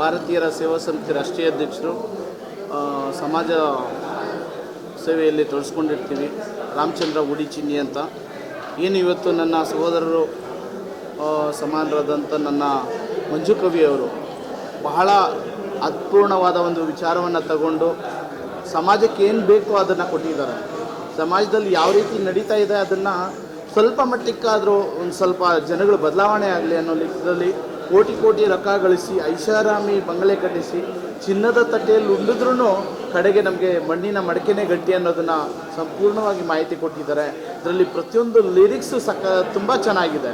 ಭಾರತೀಯರ ಸೇವಾ ಸಮಿತಿ ರಾಷ್ಟ್ರೀಯ ಅಧ್ಯಕ್ಷರು ಸಮಾಜ ಸೇವೆಯಲ್ಲಿ ತೊಡಸ್ಕೊಂಡಿರ್ತೀವಿ. ರಾಮಚಂದ್ರ ಉಡಿಚಿನ್ನಿ ಅಂತ. ಏನು ಇವತ್ತು ನನ್ನ ಸಹೋದರರು ಸಮಾನರಾದಂಥ ನನ್ನ ಮಂಜು ಕವಿಯವರು ಬಹಳ ಅತ್ಪೂರ್ಣವಾದ ಒಂದು ವಿಚಾರವನ್ನು ತಗೊಂಡು ಸಮಾಜಕ್ಕೆ ಏನು ಬೇಕೋ ಅದನ್ನು ಕೊಟ್ಟಿದ್ದಾರೆ. ಸಮಾಜದಲ್ಲಿ ಯಾವ ರೀತಿ ನಡೀತಾ ಇದೆ ಅದನ್ನು ಸ್ವಲ್ಪ ಮಟ್ಟಕ್ಕಾದರೂ ಒಂದು ಸ್ವಲ್ಪ ಜನಗಳು ಬದಲಾವಣೆ ಆಗಲಿ ಅನ್ನೋ ಲೆಕ್ಕದಲ್ಲಿ ಕೋಟಿ ಕೋಟಿ ರೊಕ್ಕ ಗಳಿಸಿ, ಐಷಾರಾಮಿ ಬಂಗಲೆ ಕಟ್ಟಿಸಿ, ಚಿನ್ನದ ತಟ್ಟೆಯಲ್ಲಿ ಉಂಡಿದ್ರೂ ಕಡೆಗೆ ನಮಗೆ ಮಣ್ಣಿನ ಮಡಕೆನೇ ಗಟ್ಟಿ ಅನ್ನೋದನ್ನು ಸಂಪೂರ್ಣವಾಗಿ ಮಾಹಿತಿ ಕೊಟ್ಟಿದ್ದಾರೆ. ಅದರಲ್ಲಿ ಪ್ರತಿಯೊಂದು ಲಿರಿಕ್ಸು ಸಕ, ತುಂಬ ಚೆನ್ನಾಗಿದೆ.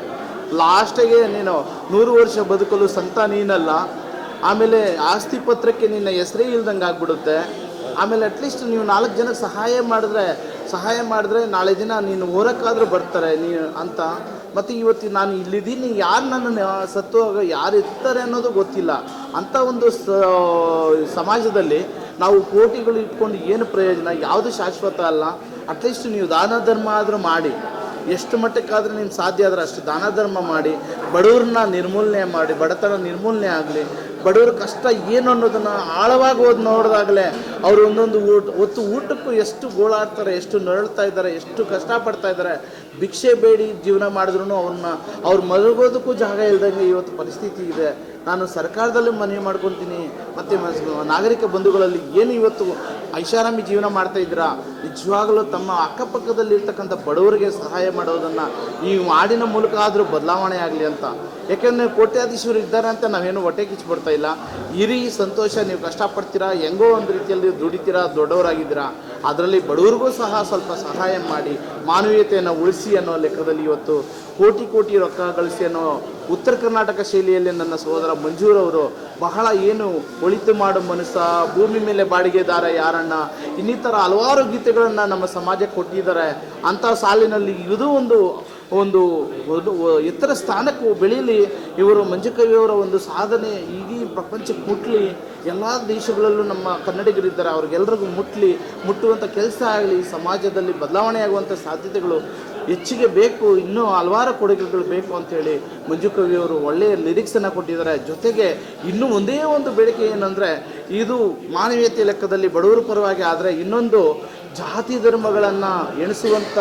ಲಾಸ್ಟಿಗೆ ನೀನು ನೂರು ವರ್ಷ ಬದುಕಲು ಸಂತ ನೀನಲ್ಲ, ಆಮೇಲೆ ಆಸ್ತಿ ಪತ್ರಕ್ಕೆ ನಿನ್ನ ಹೆಸರೇ ಇಲ್ದಂಗೆ ಆಗ್ಬಿಡುತ್ತೆ. ಆಮೇಲೆ ಅಟ್ಲೀಸ್ಟ್ ನೀವು ನಾಲ್ಕು ಜನಕ್ಕೆ ಸಹಾಯ ಮಾಡಿದ್ರೆ ಸಹಾಯ ಮಾಡಿದ್ರೆ ನಾಳೆ ದಿನ ನೀನು ಹೋರಕ್ಕಾದರೂ ಬರ್ತಾರೆ, ನೀ, ಅಂತ. ಮತ್ತು ಇವತ್ತು ನಾನು ಇಲ್ಲಿದ್ದೀನಿ, ಯಾರು ನನ್ನನ್ನು ಸತ್ತು ಯಾರು ಇರ್ತಾರೆ ಅನ್ನೋದು ಗೊತ್ತಿಲ್ಲ. ಅಂಥ ಒಂದು ಸಮಾಜದಲ್ಲಿ ನಾವು ಕೋಟಿಗಳು ಇಟ್ಕೊಂಡು ಏನು ಪ್ರಯೋಜನ? ಯಾವುದು ಶಾಶ್ವತ ಅಲ್ಲ. ಅಟ್ಲೀಸ್ಟ್ ನೀವು ದಾನ ಧರ್ಮ ಆದರೂ ಮಾಡಿ. ಎಷ್ಟು ಮಟ್ಟಕ್ಕಾದರೂ ನಿಮ್ಗೆ ಸಾಧ್ಯ ಆದರೆ ಅಷ್ಟು ದಾನ ಧರ್ಮ ಮಾಡಿ. ಬಡವ್ರನ್ನ ನಿರ್ಮೂಲನೆ ಮಾಡಿ, ಬಡತನ ನಿರ್ಮೂಲನೆ ಆಗಲಿ. ಬಡವ್ರ ಕಷ್ಟ ಏನು ಅನ್ನೋದನ್ನು ಆಳವಾಗಿ ಓದಿ ನೋಡಿದಾಗಲೇ ಅವರು ಒಂದೊಂದು ಊಟ, ಒತ್ತು ಊಟಕ್ಕೂ ಎಷ್ಟು ಗೋಳಾಡ್ತಾರೆ, ಎಷ್ಟು ನರಳ್ತಾ ಇದ್ದಾರೆ, ಎಷ್ಟು ಕಷ್ಟಪಡ್ತಾ ಇದ್ದಾರೆ, ಭಿಕ್ಷೆ ಬೇಡಿ ಜೀವನ ಮಾಡಿದ್ರು ಅವ್ರನ್ನ, ಅವ್ರು ಮಲಗೋದಕ್ಕೂ ಜಾಗ ಇಲ್ದಂಗೆ ಇವತ್ತು ಪರಿಸ್ಥಿತಿ ಇದೆ. ನಾನು ಸರ್ಕಾರದಲ್ಲಿ ಮನವಿ ಮಾಡ್ಕೊತೀನಿ. ಮತ್ತು ನಾಗರಿಕ ಬಂಧುಗಳಲ್ಲಿ ಏನು ಇವತ್ತು ಐಷಾರಾಮಿ ಜೀವನ ಮಾಡ್ತಾ ಇದ್ದೀರಾ? ನಿಜವಾಗಲೂ ತಮ್ಮ ಅಕ್ಕಪಕ್ಕದಲ್ಲಿರ್ತಕ್ಕಂಥ ಬಡವರಿಗೆ ಸಹಾಯ ಮಾಡೋದನ್ನು ಈ ಹಾಡಿನ ಮೂಲಕ ಆದರೂ ಬದಲಾವಣೆ ಆಗಲಿ ಅಂತ. ಯಾಕೆಂದರೆ ಕೋಟ್ಯಾಧೀಶರು ಇದ್ದಾರೆ ಅಂತ ನಾವೇನು ಹೊಟ್ಟೆ ಕಿಚ್ಚಿಬಿಡ್ತಾ ಇಲ್ಲ. ಇರಿ, ಸಂತೋಷ, ನೀವು ಕಷ್ಟಪಡ್ತೀರಾ? ಹೆಂಗೋ ಒಂದು ರೀತಿಯಲ್ಲಿ ದುಡಿತೀರಾ? ದೊಡ್ಡವರಾಗಿದ್ದೀರಾ? ಅದರಲ್ಲಿ ಬಡವರಿಗೂ ಸಹ ಸ್ವಲ್ಪ ಸಹಾಯ ಮಾಡಿ ಮಾನವೀಯತೆಯನ್ನು ಉಳಿಸಿ ಅನ್ನೋ ಲೆಕ್ಕದಲ್ಲಿ ಇವತ್ತು ಕೋಟಿ ಕೋಟಿ ರೊಕ್ಕ ಗಳಿಸಿ ಅನ್ನೋ ಉತ್ತರ ಕರ್ನಾಟಕ ಶೈಲಿಯಲ್ಲಿ ನನ್ನ ಸಹೋದರ ಮಂಜೂರವರು ಬಹಳ ಏನು ಒಳಿತು ಮಾಡೋ ಮನಸ್ಸ, ಭೂಮಿ ಮೇಲೆ ಬಾಡಿಗೆದಾರ ಯಾರಣ್ಣ, ಇನ್ನಿತರ ಹಲವಾರು ಗೀತೆಗಳನ್ನು ನಮ್ಮ ಸಮಾಜಕ್ಕೆ ಕೊಟ್ಟಿದ್ದಾರೆ. ಅಂಥ ಸಾಲಿನಲ್ಲಿ ಇದು ಒಂದು ಒಂದು ಎತ್ತರ ಸ್ಥಾನಕ್ಕೂ ಬೆಳೀಲಿ. ಇವರು ಮಂಜುಕವಿಯವರ ಒಂದು ಸಾಧನೆ ಇಡೀ ಪ್ರಪಂಚಕ್ಕೆ ಮುಟ್ಲಿ. ಎಲ್ಲ ದೇಶಗಳಲ್ಲೂ ನಮ್ಮ ಕನ್ನಡಿಗರಿದ್ದಾರೆ. ಅವ್ರಿಗೆಲ್ರಿಗೂ ಮುಟ್ಲಿ. ಮುಟ್ಟುವಂಥ ಕೆಲಸ ಆಗಲಿ ಸಮಾಜದಲ್ಲಿ ಬದಲಾವಣೆ ಆಗುವಂಥ ಸಾಧ್ಯತೆಗಳು ಹೆಚ್ಚಿಗೆ ಬೇಕು, ಇನ್ನೂ ಹಲವಾರು ಕೊಡುಗೆಗಳು ಬೇಕು ಅಂಥೇಳಿ ಮಂಜು ಕವಿಯವರು ಒಳ್ಳೆಯ ಲಿರಿಕ್ಸನ್ನು ಕೊಟ್ಟಿದ್ದಾರೆ. ಜೊತೆಗೆ ಇನ್ನೂ ಒಂದೇ ಒಂದು ಬೇಡಿಕೆ ಏನಂದರೆ, ಇದು ಮಾನವೀಯತೆ ಲೆಕ್ಕದಲ್ಲಿ ಬಡವರ ಪರವಾಗಿ ಆದರೆ ಇನ್ನೊಂದು ಜಾತಿ ಧರ್ಮಗಳನ್ನು ಎಣಿಸುವಂಥ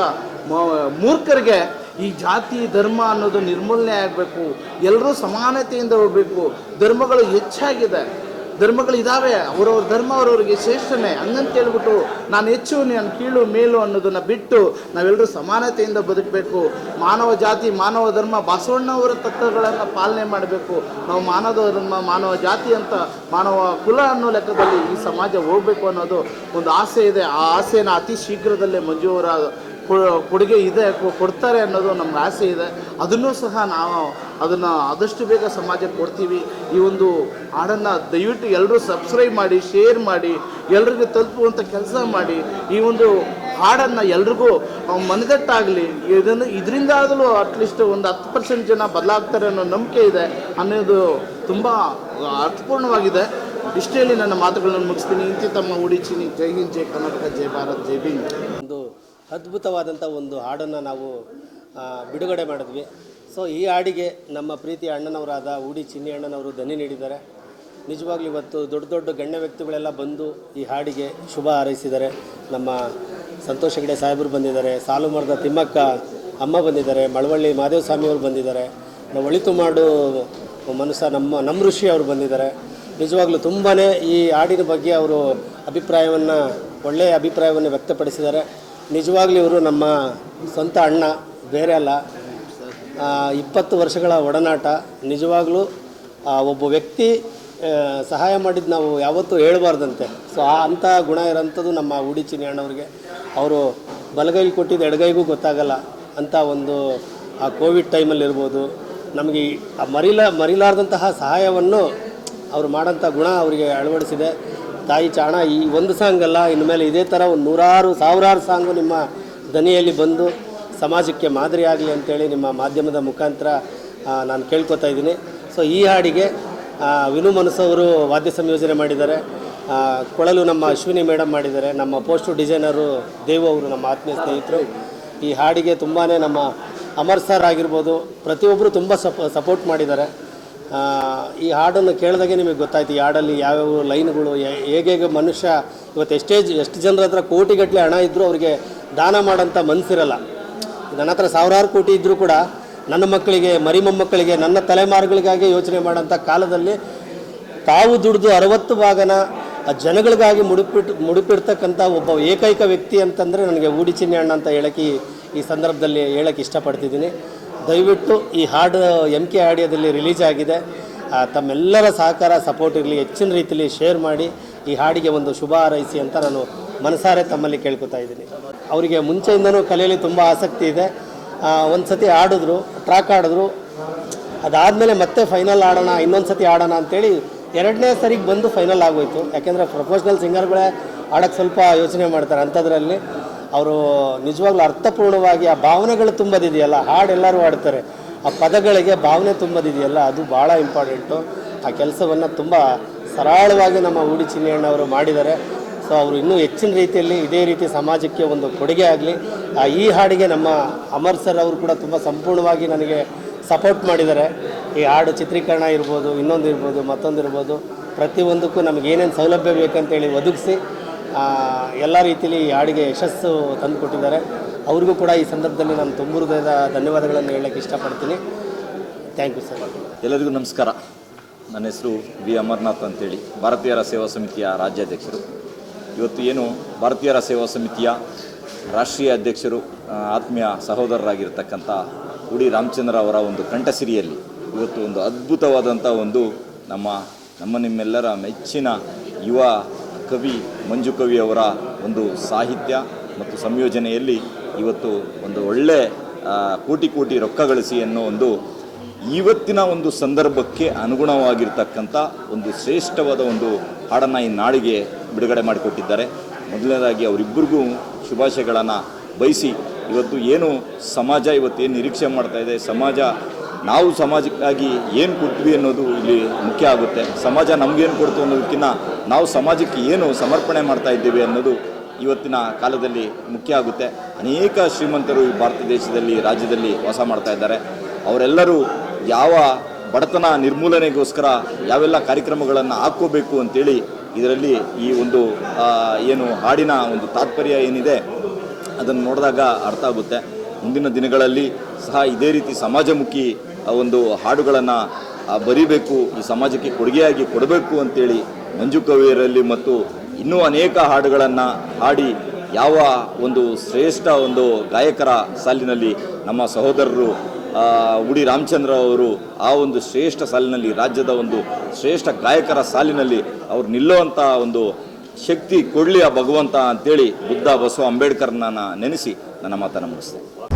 ಮೂರ್ಖರಿಗೆ ಈ ಜಾತಿ ಧರ್ಮ ಅನ್ನೋದು ನಿರ್ಮೂಲನೆ ಆಗಬೇಕು ಎಲ್ಲರೂ ಸಮಾನತೆಯಿಂದ ಹೋಗಬೇಕು, ಧರ್ಮಗಳು ಹೆಚ್ಚಾಗಿದೆ. ಧರ್ಮಗಳು ಇದಾವೆ. ಅವರವ್ರ ಧರ್ಮ ಅವರವ್ರಿಗೆ ಶ್ರೇಷ್ಠನೇ. ಹಂಗಂತ ಹೇಳ್ಬಿಟ್ಟು ನಾನು ಹೆಚ್ಚು, ನಾನು ಕೀಳು, ಮೇಲು ಅನ್ನೋದನ್ನು ಬಿಟ್ಟು ನಾವೆಲ್ಲರೂ ಸಮಾನತೆಯಿಂದ ಬದುಕಬೇಕು. ಮಾನವ ಜಾತಿ, ಮಾನವ ಧರ್ಮ, ಬಸವಣ್ಣವರ ತತ್ವಗಳನ್ನು ಪಾಲನೆ ಮಾಡಬೇಕು. ನಾವು ಮಾನವ ಧರ್ಮ, ಮಾನವ ಜಾತಿ ಅಂತ ಮಾನವ ಕುಲ ಅನ್ನೋ ಲೆಕ್ಕದಲ್ಲಿ ಈ ಸಮಾಜ ಹೋಗಬೇಕು ಅನ್ನೋದು ಒಂದು ಆಸೆ ಇದೆ. ಆ ಆಸೆನ ಅತಿ ಶೀಘ್ರದಲ್ಲೇ ಮಂಜುವರ ಕೊಡುಗೆ ಇದೆ, ಕೊಡ್ತಾರೆ ಅನ್ನೋದು ನಮ್ಗೆ ಆಸೆ ಇದೆ. ಅದನ್ನೂ ಸಹ ನಾವು ಅದನ್ನು ಆದಷ್ಟು ಬೇಗ ಸಮಾಜಕ್ಕೆ ಕೊಡ್ತೀವಿ. ಈ ಒಂದು ಹಾಡನ್ನು ದಯವಿಟ್ಟು ಎಲ್ಲರೂ ಸಬ್ಸ್ಕ್ರೈಬ್ ಮಾಡಿ ಶೇರ್ ಮಾಡಿ, ಎಲ್ರಿಗೂ ತಲುಪುವಂಥ ಕೆಲಸ ಮಾಡಿ, ಈ ಒಂದು ಹಾಡನ್ನು ಎಲ್ರಿಗೂ ಮನಗಟ್ಟಾಗಲಿ ಇದನ್ನು ಇದರಿಂದ ಆದರೂ ಅಟ್ಲೀಸ್ಟ್ ಒಂದು ಹತ್ತು ಪರ್ಸೆಂಟ್ ಜನ ಬದಲಾಗ್ತಾರೆ ಅನ್ನೋ ನಂಬಿಕೆ ಇದೆ ಅನ್ನೋದು ತುಂಬ ಅರ್ಥಪೂರ್ಣವಾಗಿದೆ. ಇಷ್ಟೇ ನನ್ನ ಮಾತುಗಳನ್ನು ಮುಗಿಸ್ತೀನಿ. ಇಂತಿ ತಮ್ಮ ಉಡಿಚಿನಿ. ಜೈ ಹಿಂದ್, ಜೈ ಕರ್ನಾಟಕ, ಜೈ ಭಾರತ್, ಜೈ ಭೀಮ್. ಒಂದು ಅದ್ಭುತವಾದಂಥ ಒಂದು ಹಾಡನ್ನು ನಾವು ಬಿಡುಗಡೆ ಮಾಡಿದ್ವಿ. ಸೊ ಈ ಹಾಡಿಗೆ ನಮ್ಮ ಪ್ರೀತಿಯ ಅಣ್ಣನವರಾದ ಉಡಿ ಚಿನ್ನಿ ಅಣ್ಣನವರು ದನಿ ನೀಡಿದ್ದಾರೆ. ನಿಜವಾಗ್ಲೂ ಇವತ್ತು ದೊಡ್ಡ ದೊಡ್ಡ ಗಣ್ಯ ವ್ಯಕ್ತಿಗಳೆಲ್ಲ ಬಂದು ಈ ಹಾಡಿಗೆ ಶುಭ ಹಾರೈಸಿದ್ದಾರೆ. ನಮ್ಮ ಸಂತೋಷ ಹೆಗಡೆ ಸಾಹೇಬರು ಬಂದಿದ್ದಾರೆ ಸಾಲು ಮರದ ತಿಮ್ಮಕ್ಕ ಅಮ್ಮ ಬಂದಿದ್ದಾರೆ, ಮಳವಳ್ಳಿ ಮಾದೇವ ಸ್ವಾಮಿಯವರು ಬಂದಿದ್ದಾರೆ. ಒಳಿತು ಮಾಡು ಮನುಷ್ಯ ನಮ್ಮ ನಮ್ಮ ಋಷಿ ಅವರು ಬಂದಿದ್ದಾರೆ. ನಿಜವಾಗ್ಲೂ ತುಂಬಾ ಈ ಹಾಡಿನ ಬಗ್ಗೆ ಅವರು ಅಭಿಪ್ರಾಯವನ್ನು, ಒಳ್ಳೆಯ ಅಭಿಪ್ರಾಯವನ್ನು ವ್ಯಕ್ತಪಡಿಸಿದ್ದಾರೆ. ನಿಜವಾಗ್ಲೂ ಇವರು ನಮ್ಮ ಸ್ವಂತ ಅಣ್ಣ, ಬೇರೆ ಅಲ್ಲ. ಇಪ್ಪತ್ತು ವರ್ಷಗಳ ಒಡನಾಟ. ನಿಜವಾಗಲೂ ಒಬ್ಬ ವ್ಯಕ್ತಿ ಸಹಾಯ ಮಾಡಿದ್ದು ನಾವು ಯಾವತ್ತೂ ಹೇಳಬಾರ್ದಂತೆ. ಸೊ, ಆ, ಅಂಥ ಗುಣ ಇರೋಂಥದ್ದು ನಮ್ಮ ಉಡಿಚಿನಿ ಅಣ್ಣವ್ರಿಗೆ. ಅವರು ಬಲಗೈಲಿ ಕೊಟ್ಟಿದ್ದು ಎಡಗೈಗೂ ಗೊತ್ತಾಗಲ್ಲ. ಅಂತ ಒಂದು, ಆ, ಕೋವಿಡ್ ಟೈಮಲ್ಲಿ ಇರ್ಬೋದು. ನಮಗೆ ಆ, ಮರಿಲ, ಮರಿಲಾರ್ದಂತಹ ಸಹಾಯವನ್ನು ಅವರು ಮಾಡೋಂಥ ಗುಣ ಅವರಿಗೆ ಅಳವಡಿಸಿದೆ. ತಾಯಿ ಚಾಣ, ಈ ಒಂದು ಸಾಂಗ್ ಅಲ್ಲ ಇನ್ಮೇಲೆ ಇದೇ ಥರ ಒಂದು ನೂರಾರು, ಸಾವಿರಾರು ಸಾಂಗು ನಿಮ್ಮ ದನಿಯಲ್ಲಿ ಬಂದು ಸಮಾಜಕ್ಕೆ ಮಾದರಿಯಾಗಲಿ ಅಂತೇಳಿ ನಿಮ್ಮ ಮಾಧ್ಯಮದ ಮುಖಾಂತರ ನಾನು ಕೇಳ್ಕೊತಾ ಇದ್ದೀನಿ. ಸೊ ಈ ಹಾಡಿಗೆ ವಿನು ಮನಸ್ಸವರು ವಾದ್ಯ ಸಂಯೋಜನೆ ಮಾಡಿದ್ದಾರೆ. ಕೊಳಲು ನಮ್ಮ ಅಶ್ವಿನಿ ಮೇಡಮ್ ಮಾಡಿದ್ದಾರೆ. ನಮ್ಮ ಪೋಸ್ಟು ಡಿಸೈನರು ದೇವು ಅವರು, ನಮ್ಮ ಆತ್ಮೀಯ ಸ್ನೇಹಿತರು. ಈ ಹಾಡಿಗೆ ತುಂಬಾ ನಮ್ಮ ಅಮರ್ ಸರ್ ಆಗಿರ್ಬೋದು ಪ್ರತಿಯೊಬ್ಬರು ತುಂಬ ಸಪ್, ಸಪೋರ್ಟ್ ಮಾಡಿದ್ದಾರೆ. ಈ ಹಾಡನ್ನು ಕೇಳಿದಾಗೆ ನಿಮಗೆ ಗೊತ್ತಾಯ್ತು, ಈ ಹಾಡಲ್ಲಿ ಯಾವ್ಯಾವ ಲೈನ್ಗಳು ಹೇಗೆ ಮನುಷ್ಯ, ಇವತ್ತು ಎಷ್ಟೇ ಎಷ್ಟು ಜನರ ಹತ್ರ ಕೋಟಿಗಟ್ಟಲೆ ಹಣ ಇದ್ದರೂ ಅವರಿಗೆ ದಾನ ಮಾಡೋಂಥ ಮನಸ್ಸಿರಲ್ಲ ನನ್ನ ಹತ್ರ ಸಾವಿರಾರು ಕೋಟಿ ಇದ್ದರೂ ಕೂಡ ನನ್ನ ಮಕ್ಕಳಿಗೆ ಮರಿ ಮೊಮ್ಮಕ್ಕಳಿಗೆ ನನ್ನ ತಲೆಮಾರುಗಳಿಗಾಗಿ ಯೋಚನೆ ಮಾಡೋಂಥ ಕಾಲದಲ್ಲಿ ತಾವು ದುಡಿದು ಅರವತ್ತು ಭಾಗನ ಆ ಜನಗಳಿಗಾಗಿ ಮುಡುಪಿಟ್ಟು ಮುಡುಪಿಡ್ತಕ್ಕಂಥ ಒಬ್ಬ ಏಕೈಕ ವ್ಯಕ್ತಿ ಅಂತಂದರೆ ನನಗೆ ಊಡಿ ಚಿನ್ನಿ ಅಣ್ಣ ಅಂತ ಹೇಳಕ್ಕೆ ಈ- ಸಂದರ್ಭದಲ್ಲಿ ಹೇಳಕ್ಕೆ ಇಷ್ಟಪಡ್ತಿದ್ದೀನಿ. ದಯವಿಟ್ಟು ಈ ಹಾಡು ಎಂ ಕೆ ಆಡಿಯೋದಲ್ಲಿ ರಿಲೀಸ್ ಆಗಿದೆ. ತಮ್ಮೆಲ್ಲರ ಸಹಕಾರ, ಸಪೋರ್ಟ್ ಇರಲಿ, ಹೆಚ್ಚಿನ ರೀತಿಯಲ್ಲಿ ಶೇರ್ ಮಾಡಿ ಈ ಹಾಡಿಗೆ ಒಂದು ಶುಭ ಹಾರೈಸಿ ಅಂತ ನಾನು ಮನಸಾರೆ ತಮ್ಮಲ್ಲಿ ಕೇಳ್ಕೊತಾ ಇದ್ದೀನಿ. ಅವರಿಗೆ ಮುಂಚೆಯಿಂದನೂ ಕಲೆಯಲ್ಲಿ ತುಂಬ ಆಸಕ್ತಿ ಇದೆ. ಒಂದು ಸತಿ ಆಡಿದ್ರು ಟ್ರ್ಯಾಕ್ ಆಡಿದ್ರು. ಅದಾದಮೇಲೆ ಮತ್ತೆ ಫೈನಲ್ ಆಡೋಣ ಇನ್ನೊಂದು ಸತಿ ಆಡೋಣ ಅಂತೇಳಿ ಎರಡನೇ ಸರಿಗೆ ಬಂದು ಫೈನಲ್ ಆಗೋಯ್ತು. ಯಾಕೆಂದರೆ ಪ್ರೊಫೆಷ್ನಲ್ ಸಿಂಗರ್ಗಳೇ ಆಡೋಕ್ಕೆ ಸ್ವಲ್ಪ ಯೋಚನೆ ಮಾಡ್ತಾರೆ ಅಂಥದ್ರಲ್ಲಿ. ಅವರು ನಿಜವಾಗ್ಲೂ ಅರ್ಥಪೂರ್ಣವಾಗಿ ಆ ಭಾವನೆಗಳು ತುಂಬೋದಿದೆಯಲ್ಲ, ಹಾಡು ಎಲ್ಲರೂ ಆಡ್ತಾರೆ ಆ ಪದಗಳಿಗೆ ಭಾವನೆ ತುಂಬೋದಿದೆಯಲ್ಲ, ಅದು ಭಾಳ ಇಂಪಾರ್ಟೆಂಟು ಆ ಕೆಲಸವನ್ನು ತುಂಬ ಸರಳವಾಗಿ ನಮ್ಮ ಊಡಿ ಚಿನ್ನಣ್ಣವರು ಮಾಡಿದ್ದಾರೆ. ಸೊ ಅವರು ಇನ್ನೂ ಹೆಚ್ಚಿನ ರೀತಿಯಲ್ಲಿ ಇದೇ ರೀತಿ ಸಮಾಜಕ್ಕೆ ಒಂದು ಕೊಡುಗೆ ಆಗಲಿ. ಈ ಹಾಡಿಗೆ ನಮ್ಮ ಅಮರ್ ಸರ್ ಅವರು ಕೂಡ ತುಂಬ ಸಂಪೂರ್ಣವಾಗಿ ನನಗೆ ಸಪೋರ್ಟ್ ಮಾಡಿದ್ದಾರೆ. ಈ ಹಾಡು ಚಿತ್ರೀಕರಣ ಇರ್ಬೋದು, ಇನ್ನೊಂದು ಇರ್ಬೋದು, ಮತ್ತೊಂದು ಇರ್ಬೋದು. ಪ್ರತಿಯೊಂದಕ್ಕೂ ನಮಗೆ ಏನೇನು ಸೌಲಭ್ಯ ಬೇಕಂತೇಳಿ ಒದಗಿಸಿ ಎಲ್ಲ ರೀತಿಯಲ್ಲಿ ಈ ಹಾಡಿಗೆ ಯಶಸ್ಸು ತಂದು ಕೊಟ್ಟಿದ್ದಾರೆ ಅವ್ರಿಗೂ ಕೂಡ ಈ ಸಂದರ್ಭದಲ್ಲಿ ನಾನು ತುಂಬ ಧನ್ಯವಾದಗಳನ್ನು ಹೇಳಕ್ಕೆ ಇಷ್ಟಪಡ್ತೀನಿ. ಥ್ಯಾಂಕ್ ಯು ಸರ್ ಎಲ್ಲರಿಗೂ ನಮಸ್ಕಾರ. ನನ್ನ ಹೆಸರು ವಿ ಅಮರ್ನಾಥ್ ಅಂತೇಳಿ. ಭಾರತೀಯರ ಸೇವಾ ಸಮಿತಿಯ ರಾಜ್ಯಾಧ್ಯಕ್ಷರು. ಇವತ್ತು ಏನು ಭಾರತೀಯರ ಸೇವಾ ಸಮಿತಿಯ ರಾಷ್ಟ್ರೀಯ ಅಧ್ಯಕ್ಷರು ಆತ್ಮೀಯ ಸಹೋದರರಾಗಿರ್ತಕ್ಕಂಥ ಉಡಿ ರಾಮಚಂದ್ರ ಅವರ ಒಂದು ಕಂಠಸಿರಿಯಲ್ಲಿ ಇವತ್ತು ಒಂದು ಅದ್ಭುತವಾದಂಥ ಒಂದು ನಮ್ಮ ನಮ್ಮ ನಿಮ್ಮೆಲ್ಲರ ಮೆಚ್ಚಿನ ಯುವ ಕವಿ ಮಂಜು ಕವಿ ಅವರ ಒಂದು ಸಾಹಿತ್ಯ ಮತ್ತು ಸಂಯೋಜನೆಯಲ್ಲಿ ಇವತ್ತು ಒಂದು ಒಳ್ಳೆ ಕೋಟಿ ಕೋಟಿ ರೊಕ್ಕ ಗಳಿಸಿ ಅನ್ನೋ ಒಂದು ಇವತ್ತಿನ ಒಂದು ಸಂದರ್ಭಕ್ಕೆ ಅನುಗುಣವಾಗಿರ್ತಕ್ಕಂಥ ಒಂದು ಶ್ರೇಷ್ಠವಾದ ಒಂದು ಹಾಡನ್ನು ಈ ನಾಡಿಗೆ ಬಿಡುಗಡೆ ಮಾಡಿಕೊಟ್ಟಿದ್ದಾರೆ. ಮೊದಲನೇದಾಗಿ ಅವರಿಬ್ಬರಿಗೂ ಶುಭಾಶಯಗಳನ್ನು ಬಯಸಿ, ಇವತ್ತು ಏನು ಸಮಾಜ ಇವತ್ತು ಏನು ನಿರೀಕ್ಷೆ ಮಾಡ್ತಾ ಇದೆ, ಸಮಾಜ, ನಾವು ಸಮಾಜಕ್ಕಾಗಿ ಏನು ಕೊಟ್ವಿ ಅನ್ನೋದು ಇಲ್ಲಿ ಮುಖ್ಯ ಆಗುತ್ತೆ. ಸಮಾಜ ನಮಗೇನು ಕೊಡ್ತು ಅನ್ನೋದಕ್ಕಿಂತ ನಾವು ಸಮಾಜಕ್ಕೆ ಏನು ಸಮರ್ಪಣೆ ಮಾಡ್ತಾ ಇದ್ದೀವಿ ಅನ್ನೋದು ಇವತ್ತಿನ ಕಾಲದಲ್ಲಿ ಮುಖ್ಯ ಆಗುತ್ತೆ. ಅನೇಕ ಶ್ರೀಮಂತರು ಈ ಭಾರತ ದೇಶದಲ್ಲಿ, ರಾಜ್ಯದಲ್ಲಿ ವಾಸ ಮಾಡ್ತಾ ಇದ್ದಾರೆ. ಅವರೆಲ್ಲರೂ ಯಾವ ಬಡತನ ನಿರ್ಮೂಲನೆಗೋಸ್ಕರ ಯಾವೆಲ್ಲ ಕಾರ್ಯಕ್ರಮಗಳನ್ನು ಹಾಕ್ಕೋಬೇಕು ಅಂತೇಳಿ ಇದರಲ್ಲಿ ಈ ಒಂದು ಏನು ಹಾಡಿನ ಒಂದು ತಾತ್ಪರ್ಯ ಏನಿದೆ, ಅದನ್ನು ನೋಡಿದಾಗ ಅರ್ಥ ಆಗುತ್ತೆ. ಮುಂದಿನ ದಿನಗಳಲ್ಲಿ ಸಹ ಇದೇ ರೀತಿ ಸಮಾಜಮುಖಿ ಒಂದು ಹಾಡುಗಳನ್ನು ಬರೀಬೇಕು, ಈ ಸಮಾಜಕ್ಕೆ ಕೊಡುಗೆಯಾಗಿ ಕೊಡಬೇಕು ಅಂತೇಳಿ ಮಂಜು ಕವಿಯರಲ್ಲಿ ಮತ್ತು ಇನ್ನೂ ಅನೇಕ ಹಾಡುಗಳನ್ನು ಹಾಡಿ ಯಾವ ಒಂದು ಶ್ರೇಷ್ಠ ಒಂದು ಗಾಯಕರ ಸಾಲಿನಲ್ಲಿ ನಮ್ಮ ಸಹೋದರರು ಉಡಿ ರಾಮಚಂದ್ರ ಅವರು ಆ ಒಂದು ಶ್ರೇಷ್ಠ ಸಾಲಿನಲ್ಲಿ, ರಾಜ್ಯದ ಒಂದು ಶ್ರೇಷ್ಠ ಗಾಯಕರ ಸಾಲಿನಲ್ಲಿ ಅವ್ರು ನಿಲ್ಲುವಂಥ ಒಂದು ಶಕ್ತಿ ಕೊಡಲಿ ಆ ಭಗವಂತ ಅಂತೇಳಿ ಬುದ್ಧ ಬಸವ ಅಂಬೇಡ್ಕರ್ನ ನೆನೆಸಿ ನನ್ನ ಮಾತನ್ನು ಮುಗಿಸ್ತೇನೆ.